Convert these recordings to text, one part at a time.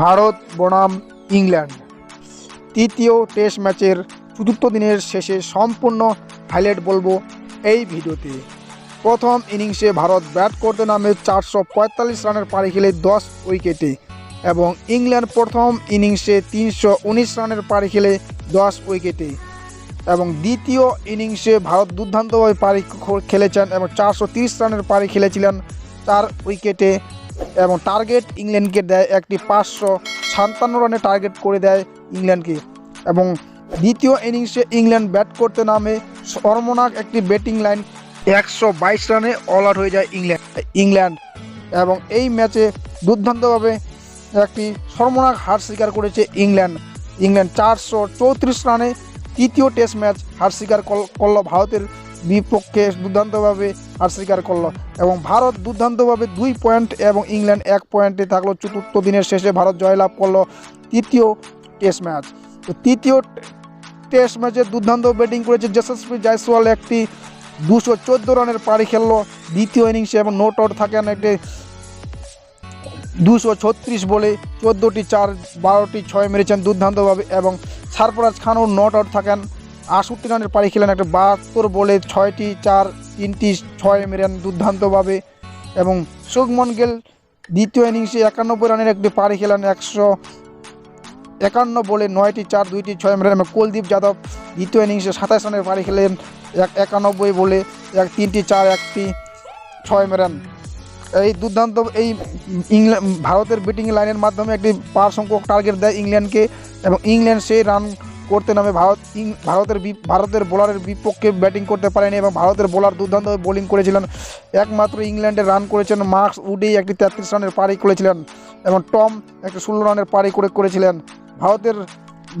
ভারত বনাম ইংল্যান্ড। তৃতীয় টেস্ট ম্যাচের চতুর্থ দিনের শেষে সম্পূর্ণ হাইলাইট বলব এই ভিডিওতে। প্রথম ইনিংসে ভারত ব্যাট করতে নামে চারশো পঁয়তাল্লিশ রানের পাড়ি খেলে দশ উইকেটে এবং ইংল্যান্ড প্রথম ইনিংসে তিনশো উনিশ রানের পাড়ি খেলে দশ উইকেটে এবং দ্বিতীয় ইনিংসে ভারত দুর্দান্তভাবে পাড়ি খেলেছেন এবং চারশো রানের পাড়ি খেলেছিলেন চার উইকেটে এবং টার্গেট ইংল্যান্ডকে দেয় একটি পাঁচশো সাতান্ন রানে টার্গেট করে দেয় ইংল্যান্ডকে। এবং দ্বিতীয় ইনিংসে ইংল্যান্ড ব্যাট করতে নামে সর্বনাক একটি ব্যাটিং লাইন একশো বাইশ রানে অল আউট হয়ে যায় ইংল্যান্ড। ইংল্যান্ড। এবং এই ম্যাচে দুর্দান্তভাবে একটি সর্বনাক হার স্বীকার করেছে ইংল্যান্ড। ইংল্যান্ড চারশো চৌত্রিশ রানে তৃতীয় টেস্ট ম্যাচ হার স্বীকার করল ভারতের বিপক্ষে দুর্দান্তভাবে হার স্বীকার করল এবং ভারত দুর্দান্তভাবে দুই পয়েন্ট এবং ইংল্যান্ড এক পয়েন্টে থাকল। চতুর্থ দিনের শেষে ভারত জয়লাভ করল তৃতীয় টেস্ট ম্যাচ। তো তৃতীয় টেস্ট ম্যাচে দুর্দান্ত ব্যাটিং করেছে যশস্বী জয়সওয়াল। একটি দুশো চোদ্দ রানের পাড়ি খেললো দ্বিতীয় ইনিংসে এবং নোট আউট থাকেন একটি দুশো ছত্রিশ বলে চোদ্দোটি চার, বারোটি ছয় মেরেছেন দুর্দান্তভাবে এবং সারফরাজ খানও নট আউট থাকেন আষট্টি রানের পাড়ি খেলেন একটা বাহাত্তর বলে ছয়টি চার, তিনটি ছয় মেরেন দুর্দান্তভাবে। এবং শুভমন গেল দ্বিতীয় ইনিংসে একানব্বই রানের একটি পাড়ি খেলেন একশো একান্ন বলে নয়টি চার, দুইটি ছয় মেরেন এবং কুলদীপ যাদব দ্বিতীয় ইনিংসে সাতাশ রানের পাড়ি খেলেন এক একানব্বই বলে এক, তিনটি চার, একটি ছয় মেরেন এই দুর্দান্ত এই ইংল্যান্ড ভারতের ব্যাটিং লাইনের মাধ্যমে একটি পার সংখ্যক টার্গেট দেয় ইংল্যান্ডকে। এবং ইংল্যান্ড সেই রান করতে নামে ভারত ভারতের ভারতের বোলারের বিপক্ষে ব্যাটিং করতে পারেনি এবং ভারতের বোলার দুর্দান্ত বোলিং করেছিলেন। একমাত্র ইংল্যান্ডে রান করেছেন মার্কস উডেই একটি তেত্রিশ রানের পারি করেছিলেন এবং টম একটি ষোলো রানের পারি করে, করেছিলেন। ভারতের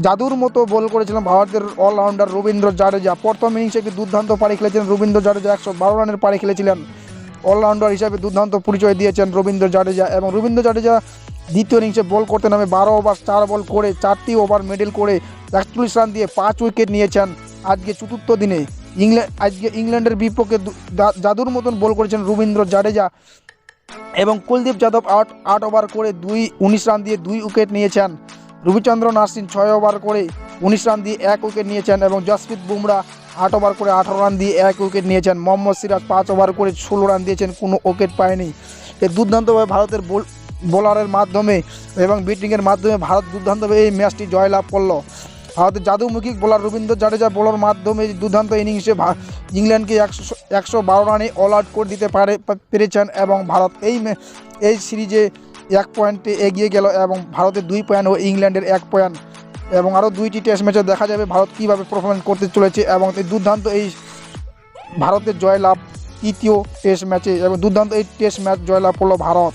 জাদুর মতো বল করেছিলেন ভারতের অলরাউন্ডার রবীন্দ্র জাডেজা। প্রথম ইনিংসে একটি দুর্দান্ত পারি খেলেছিলেন রবীন্দ্র জাডেজা, একশো বারো রানের পারি খেলেছিলেন। অলরাউন্ডার হিসাবে দুর্দান্ত পরিচয় দিয়েছেন রবীন্দ্র জাডেজা এবং রবীন্দ্র জাডেজা দ্বিতীয় ইনিংসে বল করতে নামে বারো ওভার, চার বল করে, চারটি ওভার মেডেল করে একচল্লিশ রান দিয়ে পাঁচ উইকেট নিয়েছেন আজকে চতুর্থ দিনে। ইংল্যান্ড আজকে ইংল্যান্ডের বিপক্ষে জাদুর মতন বল করেছেন রবীন্দ্র জাডেজা এবং কুলদীপ যাদব আট আট ওভার করে দুই, উনিশ রান দিয়ে দুই উইকেট নিয়েছেন। রবিচন্দ্রন আশ্বিন ছয় ওভার করে উনিশ রান দিয়ে এক উইকেট নিয়েছেন এবং জসপ্রীত বুমরা আট ওভার করে আঠারো রান দিয়ে এক উইকেট নিয়েছেন। মোহাম্মদ সিরাজ পাঁচ ওভার করে ষোলো রান দিয়েছেন, কোনো উইকেট পায়নি। এই দুর্দান্তভাবে ভারতের বোল বোলারের মাধ্যমে এবং ব্যাটিংয়ের মাধ্যমে ভারত দুর্দান্তভাবে এই ম্যাচটি জয়লাভ করল। ভারতের জাদুমুখী বোলার রবীন্দ্র জাডেজা বোলার মাধ্যমে দুর্দান্ত ইনিংসে ইংল্যান্ডকে একশো একশো বারো রানে অল আউট করে দিতে পারে পেরেছেন এবং ভারত এই এই সিরিজে এক পয়েন্টে এগিয়ে গেল এবং ভারতের দুই পয়েন্ট ও ইংল্যান্ডের এক পয়েন্ট। এবং আরও দুইটি টেস্ট ম্যাচে দেখা যাবে ভারত কীভাবে পারফরমেন্স করতে চলেছে এবং এই দুর্দান্ত এই ভারতের জয়লাভ তৃতীয় টেস্ট ম্যাচে এবং দুর্দান্ত এই টেস্ট ম্যাচ জয়লাভ করল ভারত।